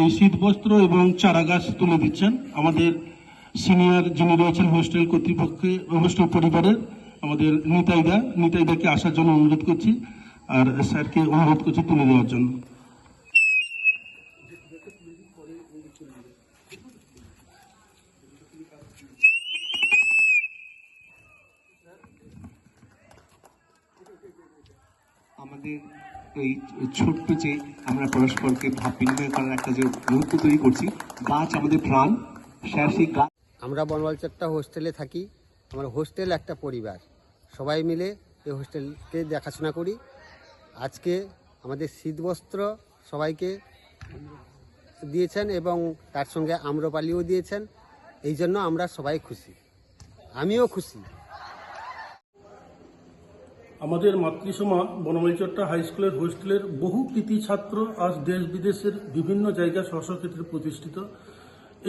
এই শীতবস্ত্র এবং চারা গাছ তুলে দিচ্ছেন। আমাদের সিনিয়র যিনি রয়েছেন হোস্টেল কর্তৃপক্ষে, হোস্টেল পরিবারের আমাদের নিতাইদা, নিতাইদাকে আসার জন্য অনুরোধ করছি আর স্যারকে অনুরোধ করছি তুলে দেওয়ার জন্য। আমাদের এই ছোট্ট যে আমরা পরস্পরকে ভাব বিনিময় করার একটা যে মুহূর্ত তৈরি করছি গাছ আমাদের প্রাণ সেই গাছ আমরা বনবালচরটা হোস্টেলে থাকি, আমার হোস্টেল একটা পরিবার। সবাই মিলে এই হোস্টেলকে দেখাশোনা করি। আজকে আমাদের শীতবস্ত্র সবাইকে দিয়েছেন এবং তার সঙ্গে আম্রপালিও দিয়েছেন। এই জন্য আমরা সবাই খুশি। আমিও খুশি। আমাদের মাতৃসমা বনমালীচট্টা হাই স্কুলের হোস্টেলের বহু কৃতি ছাত্র আজ দেশ বিদেশের বিভিন্ন জায়গায় স্বস্বক্ষেত্রে প্রতিষ্ঠিত।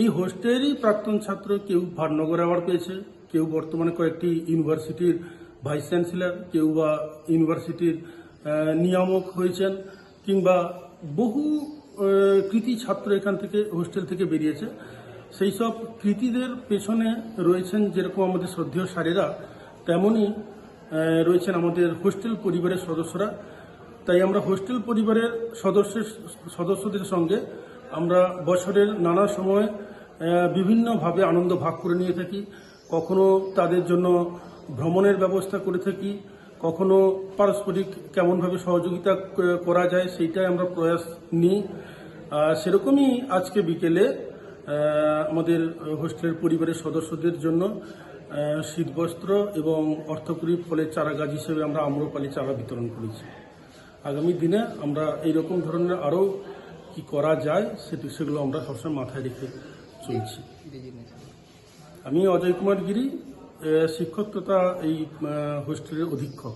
এই হোস্টেলেরই প্রাক্তন ছাত্র কেউ ভাটনগর অ্যাওয়ার্ড পেয়েছে, কেউ বর্তমানে কয়েকটি ইউনিভার্সিটির ভাইস চ্যান্সেলার, কেউ বা ইউনিভার্সিটির নিয়ামক হয়েছেন কিংবা বহু কৃতি ছাত্র এখান থেকে হোস্টেল থেকে বেরিয়েছে। সেই সব কৃতিদের পেছনে রয়েছেন যেরকম আমাদের শ্রদ্ধেয় সারেরা তেমনই রয়েছেন আমাদের হোস্টেল পরিবারের সদস্যরা। তাই আমরা হোস্টেল পরিবারের সদস্যের, সদস্যদের সঙ্গে আমরা বছরের নানা সময় বিভিন্নভাবে আনন্দ ভাগ করে নিয়ে থাকি। কখনো তাদের জন্য ভ্রমণের ব্যবস্থা করে থাকি। কখনো পারস্পরিক কেমনভাবে সহযোগিতা করা যায়, সেইটাই আমরা প্রয়াস নিই। সেরকমই আজকে বিকেলে আমাদের হোস্টেলের পরিবারের সদস্যদের জন্য শীতবস্ত্র এবং অর্থকরী ফলের চারা গাছ হিসেবে আমরা আম্রপালি চারা বিতরণ করেছি। আগামী দিনে আমরা এইরকম ধরনের আরও কি করা যায়, সেটি সেগুলো আমরা সবসময় মাথায় রেখে চলছি। আমি অজয় কুমার গিরি শিক্ষক তথা এই হোস্টেলের অধীক্ষক।